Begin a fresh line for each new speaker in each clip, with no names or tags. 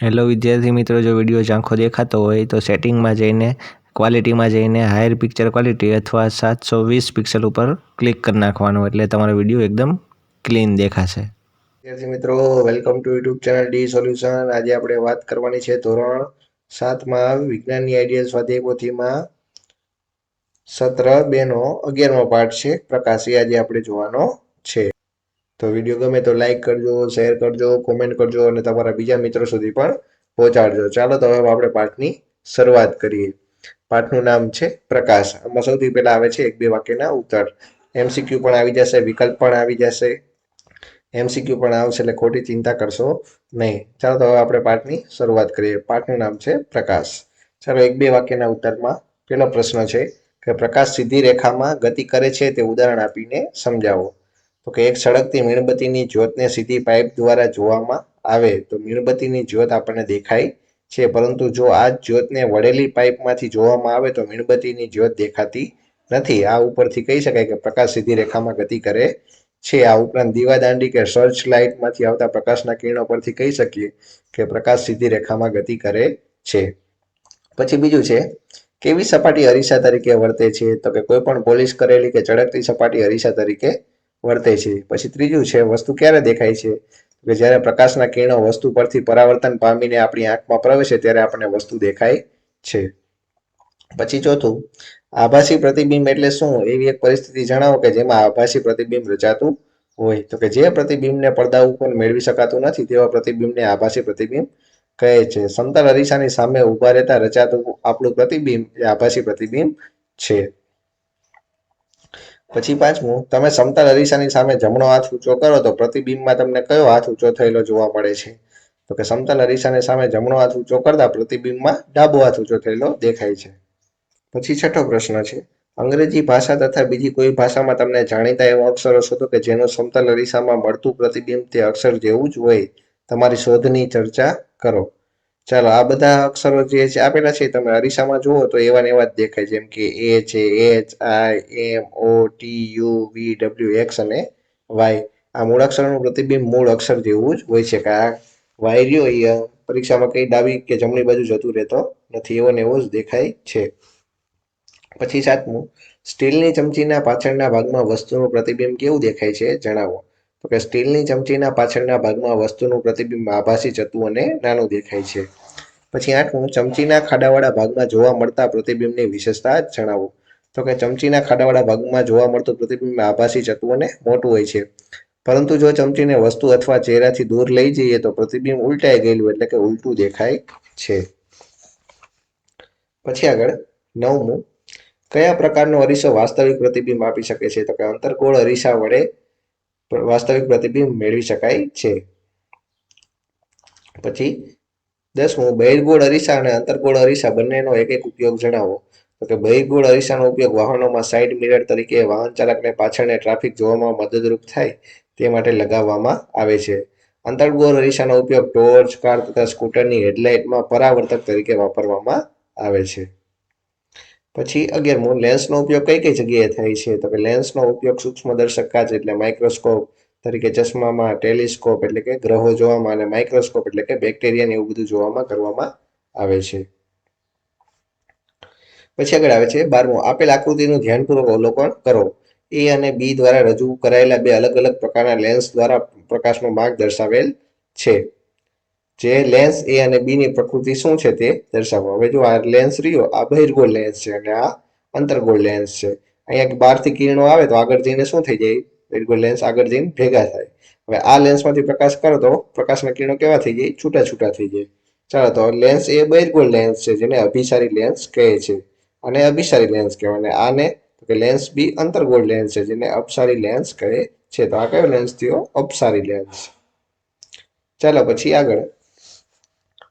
Hello વિદ્યાર્થી મિત્રો, જો વીડિયો ઝાંખો દેખાતો હોય તો સેટિંગમાં જઈને ક્વોલિટીમાં જઈને હાયર પિક્ચર ક્વોલિટી અથવા સાતસો વીસ પિક્સલ ઉપર ક્લિક કરી નાખવાનું. એટલે તમારો વીડિયો એકદમ ક્લીન દેખાશે.
વિદ્યાર્થી મિત્રો welcome to YouTube channel D solution આજે આપણે વાત કરવાની છે ધોરણ સાતમાં વિજ્ઞાનની આઈડિયા સ્વાધ્યાય સત્ર બેનો અગિયારમો પાઠ છે. પ્રકાશી આજે આપણે જોવાનો છે. તો વીડિયો ગમે તો લાઈક કરજો શેર કરજો કોમેન્ટ કરજો અને તમારા બીજા મિત્રો સુધી પણ પહોંચાડજો. ચાલો તો હવે આપણે પાઠની શરૂઆત કરીએ. પાઠનું નામ છે પ્રકાશ. આમાં સૌથી પહેલા આવે છે એક બે વાક્યના ઉત્તર. એમસીક્યુ પણ આવી જશે, વિકલ્પ પણ આવી જશે. એમસીક્યુ પણ આવશે એટલે ખોટી ચિંતા કરશો નહીં. ચાલો તો હવે આપણે પાઠની શરૂઆત કરીએ. પાઠનું નામ છે પ્રકાશ. ચાલો એક બે વાક્યના ઉત્તરમાં પહેલો પ્રશ્ન છે કે પ્રકાશ સીધી રેખામાં ગતિ કરે છે તે ઉદાહરણ આપીને સમજાવો. તો કે એક સળગતી મીણબત્તીની જ્યોતને સીધી પાઇપ દ્વારા જોવામાં આવે તો મીણબત્તીની જ્યોત આપણને દેખાય છે. પરંતુ જો આ જ્યોતને વળેલી પાઇપમાંથી જોવામાં આવે તો મીણબત્તીની જ્યોત દેખાતી નથી. આ ઉપરથી કહી શકાય કે પ્રકાશ સીધી રેખામાં ગતિ કરે છે. આ ઉપરાંત દીવાદાંડી કે સર્ચ લાઇટમાંથી આવતા પ્રકાશના કિરણો પરથી કહી શકીએ કે પ્રકાશ સીધી રેખામાં ગતિ કરે છે. પછી બીજું છે, કેવી સપાટી અરીસા તરીકે વર્તે છે? તો કે કોઈ પણ પોલિશ કરેલી કે ચળકતી સપાટી અરીસા તરીકે વર્તે છે. પછી ત્રીજું છે, વસ્તુ ક્યારે દેખાય છે? કે જ્યારે પ્રકાશના કિરણો વસ્તુ પરથી પરાવર્તન પામીને આપણી આંખમાં પ્રવેશે ત્યારે આપણને વસ્તુ દેખાય છે. પછી ચોથું, આભાસી પ્રતિબિંબ એટલે શું? એવી એક પરિસ્થિતિ જણાવો કે જેમાં આભાસી પ્રતિબિંબ રચાતું હોય. તો કે જે પ્રતિબિંબને પડદા ઉપર મેળવી શકાતું નથી, તેવા પ્રતિબિંબને આભાસી પ્રતિબિંબ કહે છે. સમતલ અરીસાની સામે ઊભા રહેતા રચાતું આપણું પ્રતિબિંબ એ આભાસી પ્રતિબિંબ છે. પછી પાંચમું, તમે સમતલ અરીસાની સામે જમણો હાથ ઊંચો કરો તો પ્રતિબિંબમાં તમને કયો હાથ ઊંચો થયેલો જોવા મળે છે? તો કે સમતલ અરીસાની સામે જમણો હાથ ઊંચો કરતા પ્રતિબિંબમાં ડાબો હાથ ઊંચો થયેલો દેખાય છે. પછી છઠ્ઠો પ્રશ્ન છે, અંગ્રેજી ભાષા તથા બીજી કોઈ ભાષામાં તમને જાણીતા એવા અક્ષરો શોધો કે જેનું સમતલ અરીસામાં મળતું પ્રતિબિંબ તે અક્ષર જેવું જ હોય? તમારી શોધની ચર્ચા કરો. ચાલો, આ બધા અક્ષરો જે છે, આપેલા છે, તમે અરીસામાં જુઓ તો એવા એવા જ દેખાય જેમ કે એ છે H I, M, O, T, U, V, W, X અને વાય. આ મૂળાક્ષરનું પ્રતિબિંબ મૂળ અક્ષર જેવું જ હોય છે. કે આ વાય એ પરીક્ષામાં કઈ ડાબી કે જમણી બાજુ જતું રહેતો નથી એવો ને એવો જ દેખાય છે. પછી સાતમું, સ્ટીલની ચમચીના પાછળના ભાગમાં વસ્તુનું પ્રતિબિંબ કેવું દેખાય છે, જણાવો. તો કે સ્ટીલની ચમચીના પાછળના ભાગમાં વસ્તુનું પ્રતિબિંબ આભાસી જતું અને નાનું દેખાય છે. પછી આઠમું ચમચીના ખાડાવાળા ભાગમાં જોવા મળતા પ્રતિબિંબની વિશેષતા જણાવો. તો કે ચમચીના ખાડાવાળા ભાગમાં જોવા મળતું પ્રતિબિંબ આભાસી જતું અને મોટું હોય છે. પરંતુ જો ચમચીને વસ્તુ અથવા ચહેરાથી દૂર લઈ જઈએ તો પ્રતિબિંબ ઉલટાઈ ગયેલું એટલે કે ઉલટું દેખાય છે. પછી આગળ નવમું. કયા પ્રકારનો અરીસો વાસ્તવિક પ્રતિબિંબ આપી શકે છે? તો કે અંતરગોળ અરીસા વડે વાસ્તવિક પ્રતિબિંબ મેળવી શકાય છે. પછી દસમું, બહિર્ગોળ અરીસા અને અંતરગોળ અરીસા બંનેનો એક એક ઉપયોગ જણાવો. તો કે બહિર્ગોળ અરીસાનો ઉપયોગ વાહનોમાં સાઇડ મિરર તરીકે વાહન ચાલકને પાછળને ટ્રાફિક જોવામાં મદદરૂપ થાય તે માટે લગાવવામાં આવે છે. અંતર્ગોળ અરીસાનો ઉપયોગ ટોર્ચ, કાર તથા સ્કૂટરની હેડલાઇટમાં પરાવર્તક તરીકે વાપરવામાં આવે છે. પછી અગિયારમો લેન્સનો ઉપયોગ કઈ કઈ જગ્યાએ થાય છે? તો કે લેન્સનો ઉપયોગ સૂક્ષ્મદર્શક કાચ એટલે માઇક્રોસ્કોપ તરીકે ચશ્મામાં ટેલિસ્કોપ એટલે કે ગ્રહો જોવામાં અને માઇક્રોસ્કોપ એટલે કે બેક્ટેરિયા એવું બધું જોવામાં કરવામાં આવે છે. પછી આગળ આવે છે બારમું, આપેલ આકૃતિનું ધ્યાનપૂર્વક અવલોકન કરો. એ અને બી દ્વારા રજૂ કરાયેલા બે અલગ અલગ પ્રકારના લેન્સ દ્વારા પ્રકાશનો માર્ગ દર્શાવેલ છે. જે લેન્સ એ અને બી ની પ્રકૃતિ શું છે તે દર્શાવો હવે જો આ લેન્સ રહ્યો, આ બહિર્ગોળ લેન્સ છે અને આ અંતર્ગોળ લેન્સ છે. અહીંયા બહારથી કિરણો આવે તો આગળ જઈને શું થઈ જાય? બહિર્ગોળ લેન્સ આગળ જઈને ભેગા થાય. હવે આ લેન્સમાંથી પ્રકાશ કરો તો પ્રકાશના કિરણો કેવા થઈ જાય? છૂટા છૂટા થઈ જાય. ચાલો તો લેન્સ એ બહિર્ગોળ લેન્સ છે, જેને અભિસારી લેન્સ કહે છે. અને અભિસારી લેન્સ કહેવાય આને કે લેન્સ બી અંતર્ગોળ લેન્સ છે, જેને અપસારી લેન્સ કહે છે. તો આ કયો લેન્સ થયો? અપસારી લેન્સ ચાલો પછી આગળ.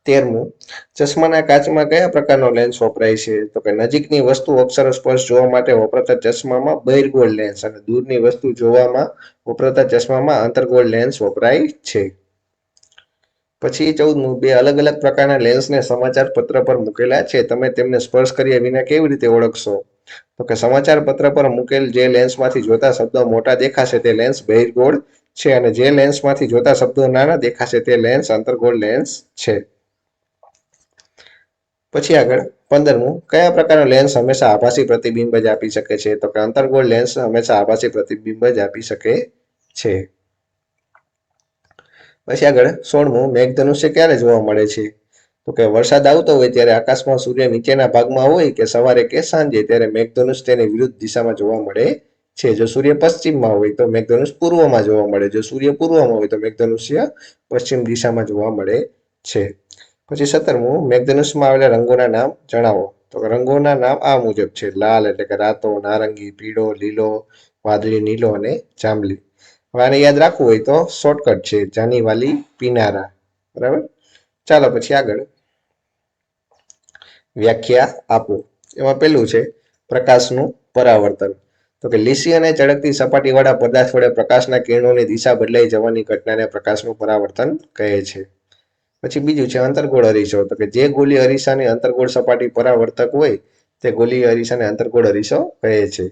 તેરમું. ચશ્માના કાચમાં કયા પ્રકારનો લેન્સ વપરાય છે? તો કે નજીકની વસ્તુ અક્ષરો સ્પર્શ જોવા માટે વપરાતા ચશ્મામાં બહિર્ગોળ લેન્સ અને દૂરની વસ્તુ જોવામાં વપરાતા ચશ્મામાં અંતર્ગોળ લેન્સ વપરાય છે. પછી ચૌદમું, બે અલગ અલગ પ્રકારના લેન્સને સમાચાર પત્ર પર મૂકેલા છે. તમે તેમને સ્પર્શ કર્યા વિના કેવી રીતે ઓળખશો? તો કે સમાચાર પત્ર પર મૂકેલ જે લેન્સમાંથી જોતા શબ્દો મોટા દેખાશે તે લેન્સ બહિર્ગોળ છે અને જે લેન્સમાંથી જોતા શબ્દો નાના દેખાશે તે લેન્સ અંતર્ગોળ લેન્સ છે. પછી આગળ પંદરમું, કયા પ્રકારનો લેન્સ હંમેશા આભાસી પ્રતિબિંબ જ આપી શકે છે? તો કે અંતર્ગોળ લેન્સ હંમેશા આભાસી પ્રતિબિંબ જ આપી શકે છે. પછી આગળ સોળમું, મેઘધનુષ્ય ક્યારે જોવા મળે છે? તો કે વરસાદ આવતો હોય ત્યારે આકાશમાં સૂર્ય નીચેના ભાગમાં હોય કે સવારે કે સાંજે ત્યારે મેઘધનુષ તેની વિરુદ્ધ દિશામાં જોવા મળે છે. જો સૂર્ય પશ્ચિમમાં હોય તો મેઘધનુષ પૂર્વમાં જોવા મળે. જો સૂર્ય પૂર્વમાં હોય તો મેઘધનુષ્ય પશ્ચિમ દિશામાં જોવા મળે છે. પછી સત્તરમું, મેઘધનુષમાં આવેલા રંગોના નામ જણાવો. તો રંગોના નામ આ મુજબ છે. લાલ એટલે કે રાતો, નારંગી, પીળો, લીલો, વાદળી, નીલો અને જાંબલી. હવે આને યાદ રાખવું હોય તો શોર્ટકટ છે. જાનીવાલી પીનારા. બરાબર? ચાલો પછી આગળ વ્યાખ્યા આપો. એમાં પેલું છે પ્રકાશનું પરાવર્તન. તો કે લીસી અને ચળકતી સપાટીવાળા પદાર્થ વડે પ્રકાશના કિરણોની દિશા બદલાઈ જવાની ઘટનાને પ્રકાશનું પરાવર્તન કહે છે. પછી બીજું છે અંતરગોળ અરીસો. તો કે જે ગોલી અરીસાની અંતરગોળ સપાટી પરાવર્તક હોય, તે ગોલી અરીસાને અંતરગોળ અરીસો કહે છે.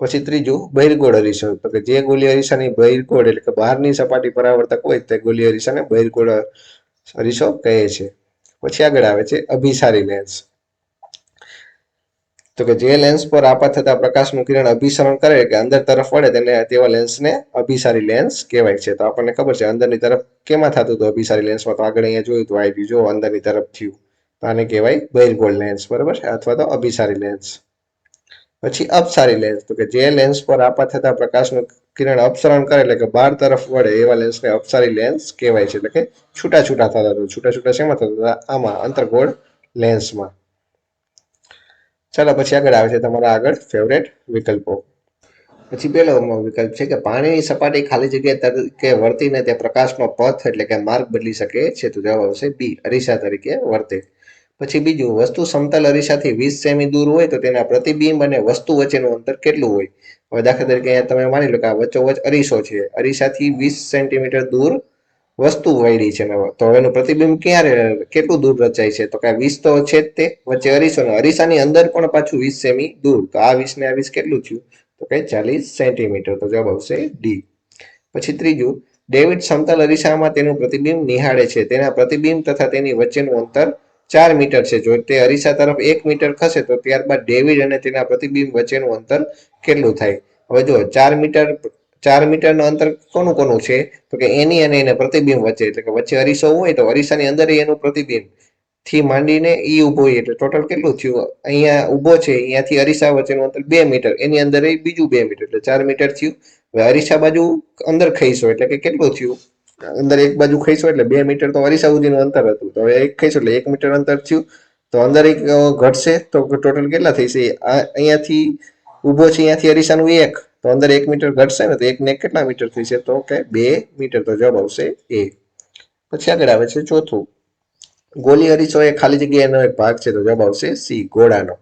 પછી ત્રીજું, બહિર્ગોળ અરીસો. તો કે જે ગોલી અરીસાની બહિર્ગોળ એટલે કે બહારની સપાટી પરાવર્તક હોય, તે ગોલી અરીસાને બહિર્ગોળ અરીસો કહે છે. પછી આગળ આવે છે અભિસારી લેન્સ. તો કે જે લેન્સ પર આપાત થતા પ્રકાશનું કિરણ અભિસરણ કરે કે અંદર તરફ વળે તેને તેવા લેન્સને અભિસારી લેન્સ કહેવાય છે. તો આપણને ખબર છે અંદરની તરફ કેમાં થતું હતું? અભિસારી લેન્સમાં તો આગળ અહીંયા જોયું તો આવી જો અંદરની તરફ થયું. તો આને કહેવાય બહિર્ગોળ લેન્સ બરાબર છે? અથવા તો અભિસારી લેન્સ પછી અપસારી લેન્સ તો કે જે લેન્સ પર આપાત થતા પ્રકાશનું કિરણ અપસરણ કરે એટલે કે બહાર તરફ વળે એવા લેન્સને અપસારી લેન્સ કહેવાય છે. એટલે કે છૂટા છૂટા થતા હતા. છૂટા છૂટા શેમાં થતા હતા? આમાં, અંતર્ગોળ લેન્સમાં ચાલો, પછી આગળ આવે છે તમારા આગળ ફેવરેટ વિકલ્પો. પછી પેલો વિકલ્પ છે કે પાણીની સપાટી ખાલી જગ્યા તરીકે વર્તીને તે પ્રકાશનો પથ એટલે કે માર્ગ બદલી શકે છે તો જવાબ આવશે બી, અરીસા તરીકે વર્તે. પછી બીજું, વસ્તુ સમતલ અરીસાથી વીસ સેમી દૂર હોય તો તેના પ્રતિબિંબ અને વસ્તુ વચ્ચેનું અંતર કેટલું હોય? હવે દાખલા તરીકે અહીંયા તમે માની લો કે આ વચ્ચોવચ અરીસો છે. અરીસાથી વીસ સેન્ટીમીટર દૂર વસ્તુ વળી છે તો હવેનું પ્રતિબિંબ ક્યારે, કેટલું દૂર રચાય છે? તો કે વીસ તો છે જ તે, વચ્ચે અરીસો ને, અરીસાની અંદર પણ પાછું વીસ સેમી દૂર. તો આ વીસ ને આ વીસ કેટલું થયું? તો કે ચાલીસ સેન્ટીમીટર. તો જવાબ આવશે ડી પછી ત્રીજું, ડેવિડ સમતલ અરીસામાં તેનું પ્રતિબિંબ નિહાળે છે. તેના પ્રતિબિંબ તથા તેની વચ્ચેનું અંતર ચાર મીટર છે. જો તે અરીસા તરફ એક મીટર ખસે, તો ત્યારબાદ ડેવિડ અને તેના પ્રતિબિંબ વચ્ચેનું અંતર કેટલું થાય? હવે જો ચાર મીટર ચાર મીટરનું અંતર કોનું કોનું છે? તો કે એની અને એને પ્રતિબિંબ વચ્ચે. એટલે કે વચ્ચે અરીસો હોય તો અરીસાની અંદર એનું પ્રતિબિંબ. થી માંડીને ઈ ઊભો હોય એટલે ટોટલ કેટલું થયું? અહીંયા ઊભો છે, અહીંયાથી અરીસા વચ્ચેનું અંતર બે મીટર. એની અંદર એ બીજું બે મીટર. એટલે ચાર મીટર થયું. હવે અરીસા બાજુ અંદર ખઈશો એટલે કે કેટલું થયું? અંદર એક બાજુ ખઈશો એટલે બે મીટર તો અરીસા સુધીનું અંતર હતું. તો હવે એક ખઈશો એટલે એક મીટર અંતર થયું. તો અંદર એક ઘટશે. તો ટોટલ કેટલા થઈશે? અહીંયાથી ઊભો છે, અહીંયાથી અરીસાનું એક. તો અંદર એક મીટર ઘટશે ને તો એક ને કેટલા મીટર થશે તો કે બે મીટર તો જવાબ આવશે એ. પછી આગળ આવે છે ચોથું. ગોલી અરીસો એ ખાલી જગ્યાનો એક ભાગ છે તો જવાબ આવશે સી, ઘોડાનો.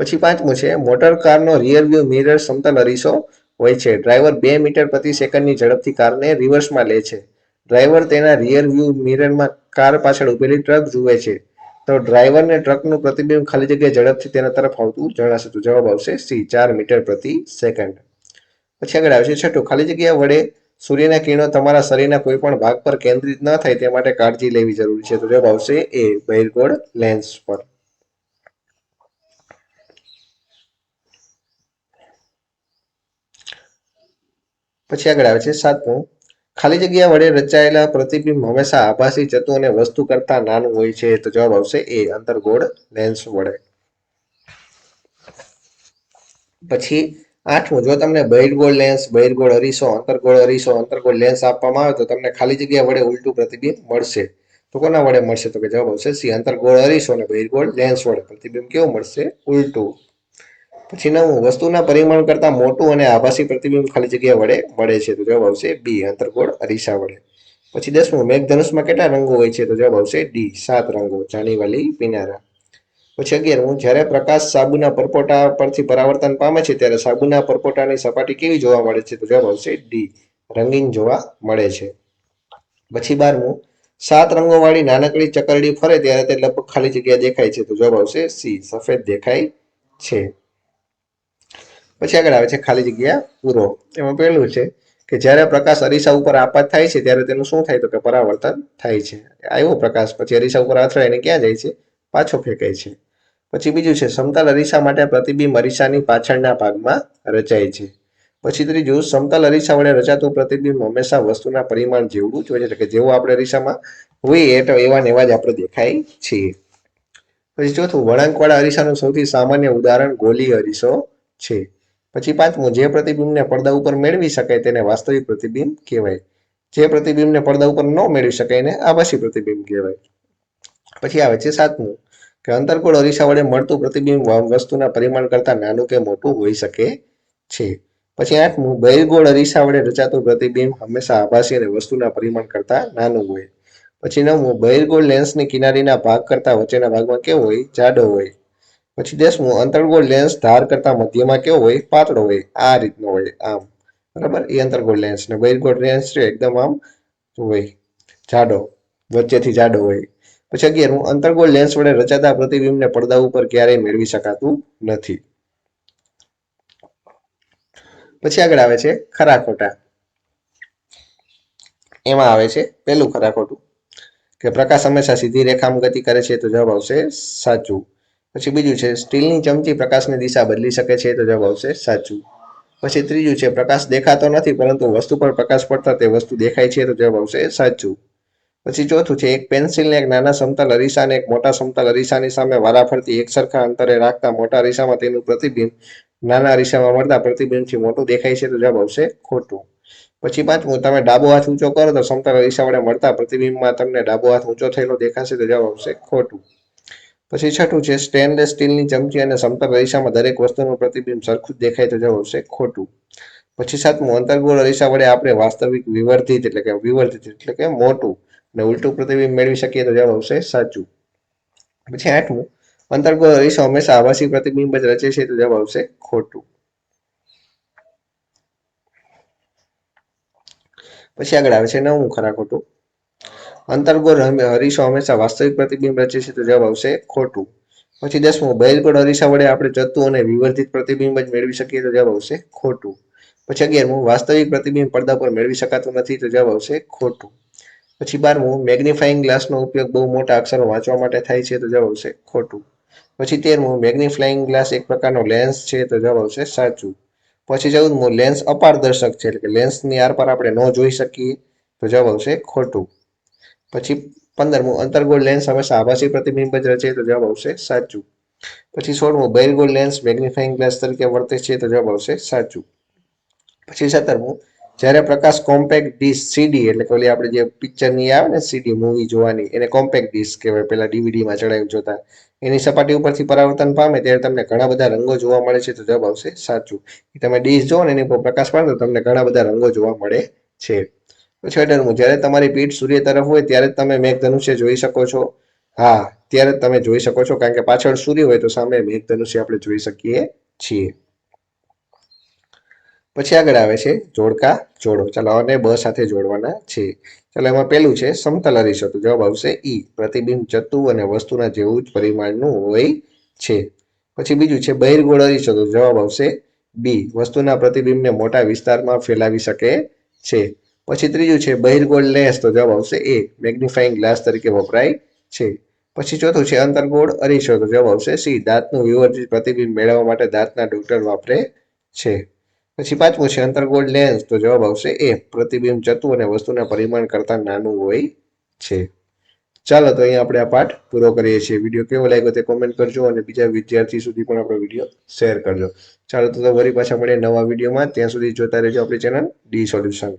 પછી પાંચમું છે, મોટર કારનો રિયર વ્યૂ મિરર સમતલ અરીસો હોય છે. ડ્રાઈવર બે મીટર પ્રતિ સેકન્ડની ઝડપથી કારને રિવર્સમાં લે છે. ડ્રાઈવર તેના રિયર વ્યૂ મિરરમાં કાર પાછળ ઉભેલી ટ્રક જુએ છે. તો ડ્રાઈવરને ટ્રકનું પ્રતિબિંબ ખાલી જગ્યાએ ઝડપથી તેના તરફ આવતું જણાશે તો જવાબ આવશે સી, ચાર મીટર પ્રતિ સેકન્ડ. પછી આગળ આવે છે છઠ્ઠું, ખાલી જગ્યા વડે સૂર્યના કિરણો તમારા શરીરના કોઈ પણ ભાગ પર કેન્દ્રિત ન થાય તે માટે કાળજી લેવી જરૂરી છે. તો જવાબ આવશે એ, બહિર્ગોળ લેન્સ પર. પછી આગળ આવે છે સાતમું, ખાલી જગ્યા વડે રચાયેલા પ્રતિબિંબ હંમેશા આભાસી જતું અને વસ્તુ કરતા નાનું હોય છે. તો જવાબ આવશે એ, અંતર્ગોળ લેન્સ વડે. પછી આઠમું, જો તમને બહિર્ગોળ લેન્સ બહિર્ગોળ અરીસો, અંતર્ગોળ અરીસો, અંતર્ગોળ લેન્સ આપવામાં આવે તો તમને ખાલી જગ્યા વડે ઉલટું પ્રતિબિંબ મળશે. તો કોના વડે મળશે? તો કે જવાબ આવશે સી, અંતર્ગોળ અરીસો અને બહિર્ગોળ લેન્સ વડે પ્રતિબિંબ કેવું મળશે? ઉલટું. પછી નવું વસ્તુના પરિમાણ કરતા મોટું અને આભાસી પ્રતિબિંબ ખાલી જગ્યા વડે મળે છે તો જવાબ આવશે બી, અંતર્ગોળ અરીસા વડે. પછી દસમું, મેઘધનુષમાં કેટલા રંગો હોય છે તો જવાબ આવશે ડી, સાત રંગો જાણીવાલી પીનારા. પછી અગિયાર, હું જ્યારે પ્રકાશ સાબુના પરપોટા પરથી પરાવર્તન પામે છે, ત્યારે સાબુના પરપોટાની સપાટી કેવી જોવા મળે છે? તો જવાબ આવશે ડી રંગીન જોવા મળે છે. પછી બારમું સાત રંગોવાળી નાનકડી ચકરડી ફરે ત્યારે તે લગભગ ખાલી જગ્યા દેખાય છે, તો જવાબ આવશે સી સફેદ દેખાય છે. પછી આગળ આવે છે, ખાલી જગ્યા પૂરો. એમાં પહેલું છે કે જ્યારે પ્રકાશ અરીસા ઉપર આપાત થાય છે, ત્યારે તેનું શું થાય તો કે પરાવર્તન થાય છે. આવ્યો પ્રકાશ, પછી અરીસા ઉપર અથડાઈને ક્યાં જાય છે? પાછો ફેંકાય છે. પછી બીજું છે, સમતલ અરીસા માટે પ્રતિબિંબ અરીસાની પાછળના ભાગમાં રચાય છે. પછી ત્રીજું, સમતલ અરીસા વડે રચાતું પ્રતિબિંબ હંમેશા વસ્તુના પરિમાણ જેવડું જ હોય છે, એટલે કે જેવું આપણે અરીસામાં હોઈએ તો એવા ને એવા જ આપણે દેખાય છીએ. પછી ચોથું, વળાંકવાળા અરીસાનું સૌથી સામાન્ય ઉદાહરણ ગોલી અરીસો છે. પછી પાંચમું, જે પ્રતિબિંબને પડદા ઉપર મેળવી શકાય તેને વાસ્તવિક પ્રતિબિંબ કહેવાય. જે પ્રતિબિંબને પડદા ઉપર ન મેળવી શકાય એને આભાસી પ્રતિબિંબ કહેવાય. પછી આવે છે સાતમું કે અંતર્ગોળ અરીસા વડે મળતું પ્રતિબિંબ વસ્તુના પરિમાણ કરતા નાનું કે મોટું હોઈ શકે છે. પછી આઠમું બહિર્ગોળ અરીસા વડે રચાતું પ્રતિબિંબ હંમેશા આભાસી અને વસ્તુના પરિમાણ કરતા નાનું હોય. પછી નવમું, બહિર્ગોળ લેન્સની કિનારીના ભાગ કરતા વચ્ચેના ભાગમાં કેવો હોય? જાડો હોય. પછી દસમું, અંતરગોળ લેન્સ ધાર કરતા મધ્યમાં કેવો હોય? પાતળો હોય. આ રીતનો હોય આમ. બરાબર? એ અંતરગોળ લેન્સ ને બહિર્ગોળ લેન્સ છે, એકદમ આમ હોય. જાડો. વચ્ચેથી જાડો હોય. પછી અગિયારમું અંતર્ગોળ લેન્સ વડે રચાતા પ્રતિબિંબને પડદા ઉપર ક્યારેય મેળવી શકાતું નથી. પછી આગળ આવે છે ખરા ખોટા એમાં આવે છે પહેલું ખરા ખોટું કે પ્રકાશ હંમેશા સીધી રેખામાં ગતિ કરે છે તો જવાબ આવશે સાચું. પછી બીજું છે સ્ટીલની ચમચી પ્રકાશની દિશા બદલી શકે છે તો જવાબ આવશે સાચું. પછી ત્રીજું છે પ્રકાશ દેખાતો નથી પરંતુ વસ્તુ પર પ્રકાશ પડતા તે વસ્તુ દેખાય છે તો જવાબ આવશે સાચું. પછી ચોથું છે, એક પેન્સિલને એક નાના સમતલ અરીસાને એક મોટા સમતલ અરીસાની સામે વારાફરતી એક સરખા અંતરે રાખતા મોટા અરીસામાં તેનું પ્રતિબિંબ નાના અરીસામાં મળતા પ્રતિબિંબથી મોટું દેખાય છે, તો જવાબ આવશે ખોટું. પછી પાંચમું, તમે ડાબો હાથ ઊંચો કરો, તો સમતલ અરીસા વડે મળતા પ્રતિબિંબમાં તમને ડાબો હાથ ઊંચો થયેલો દેખાશે, તો જવાબ આવશે ખોટું. પછી છઠ્ઠું છે સ્ટેનલેસ સ્ટીલની ચમચી અને સમતલ અરીસામાં દરેક વસ્તુનું પ્રતિબિંબ સરખું દેખાય, તો જવાબ આવશે ખોટું. પછી સાતમું, અંતર્ગોળ અરીસા વડે આપણે વાસ્તવિક વિવર્ધિત એટલે કે વિવર્ધિત એટલે કે મોટું. અને ઉલટું પ્રતિબિંબ મેળવી શકીએ તો જવાબ આવશે સાચું. પછી આઠમું, અંતર્ગોળ અરીસો હંમેશા આભાસી પ્રતિબિંબ જ રચે છે તો જવાબ આવશે ખોટું. પછી આગળ આવે છે નવમું ખરા ખોટું. અંતર્ગોળ હમે- હંમેશા વાસ્તવિક પ્રતિબિંબ રચે છે તો જવાબ આવશે ખોટું. પછી દસમું બહિર્ગોળ હરીશા વડે આપણે જતું અને વિવર્ધિત પ્રતિબિંબ જ મેળવી શકીએ તો જવાબ આવશે ખોટું. પછી અગિયારમું, વાસ્તવિક પ્રતિબિંબ પડદા પર મેળવી શકાતું નથી તો જવાબ આવશે ખોટું. પછી બારમું મેગ્નિફાઈંગ ગ્લાસનો ઉપયોગ બહુ મોટા અક્ષરો વાંચવા માટે થાય છે, તો જવાબ આવશે ખોટું. પછી તેરમું મેગ્નિફ્લાઇંગ ગ્લાસ એક પ્રકારનો લેન્સ છે, તો જવાબ આવશે સાચું. પછી ચૌદમું લેન્સ અપારદર્શક છે, એટલે કે લેન્સની આરપાર આપણે ન જોઈ શકીએ, તો જવાબ આવશે ખોટું. પછી પંદરમું, અંતર્ગોળ લેન્સ હંમેશા આભાસી પ્રતિબિંબ જ રચે, તો જવાબ આવશે સાચું. પછી સોળમું, બહિર્ગોળ લેન્સ મેગ્નિફાઈંગ ગ્લાસ તરીકે વર્તે છે, તો જવાબ આવશે સાચું. પછી સત્તરમું જ્યારે પ્રકાશ કોમ્પેક્ટ ડિસ્ક સીડી એટલે કે ઓલી આપણે જે પિક્ચરની આવે ને સીડી મૂવી જોવાની, એને કોમ્પેક્ટ ડિસ્ક કહેવાય. પેલા ડીવીડીમાં ચડાવી જોતા. એની સપાટી ઉપરથી પરાવર્તન પામે ત્યારે તમને ઘણા બધા રંગો જોવા મળે છે, તો જવાબ આવશે સાચું. તમે ડીશ જોવો ને એની ઉપર પ્રકાશ પાડે તો તમને ઘણા બધા રંગો જોવા મળે છે. પછી અઢારમું જ્યારે તમારી પીઠ સૂર્ય તરફ હોય, ત્યારે તમે મેઘધનુષ્ય જોઈ શકો છો. હા, ત્યારે તમે જોઈ શકો છો, કારણ કે પાછળ સૂર્ય હોય તો સામે મેઘધનુષ્ય આપણે જોઈ શકીએ છીએ. પછી આગળ આવે છે જોડકા, જોડો. ચાલો, આને બ સાથે જોડવાના છે. ચાલો, એમાં પેલું છે, સમતલ અરીસો. તો જવાબ આવશે ઈ પ્રતિબિંબ જતું અને વસ્તુના જેવું જ પરિમાણનું હોય છે. પછી બીજું છે, બહિર્ગોળ અરીસો. તો જવાબ આવશે બી વસ્તુના પ્રતિબિંબને મોટા વિસ્તારમાં ફેલાવી શકે છે. પછી ત્રીજું છે, બહિર્ગોળ લેન્સ. તો જવાબ આવશે એ મેગ્નિફાઈંગ ગ્લાસ તરીકે વપરાય છે. પછી ચોથું છે, અંતર્ગોળ અરીસો. તો જવાબ આવશે સી દાંતનું વિવર્જિત પ્રતિબિંબ મેળવવા માટે દાંતના ડોક્ટર વાપરે છે. પછી પાંચમું છે અંતર્ગોળ લેન્સ તો જવાબ આવશે એ પ્રતિબિંબ જતું અને વસ્તુના પરિમાણ કરતા નાનું હોય છે. ચાલો, તો અહીંયા આપણે આ પાઠ પૂરો કરીએ છીએ. વીડિયો કેવો લાગ્યો તે કોમેન્ટ કરજો અને બીજા વિદ્યાર્થી સુધી પણ આપણો વીડિયો શેર કરજો. ચાલો, તો વળી પાછા મળીએ નવા વિડીયોમાં. ત્યાં સુધી જોતા રહેજો આપણી ચેનલ ડી સોલ્યુશન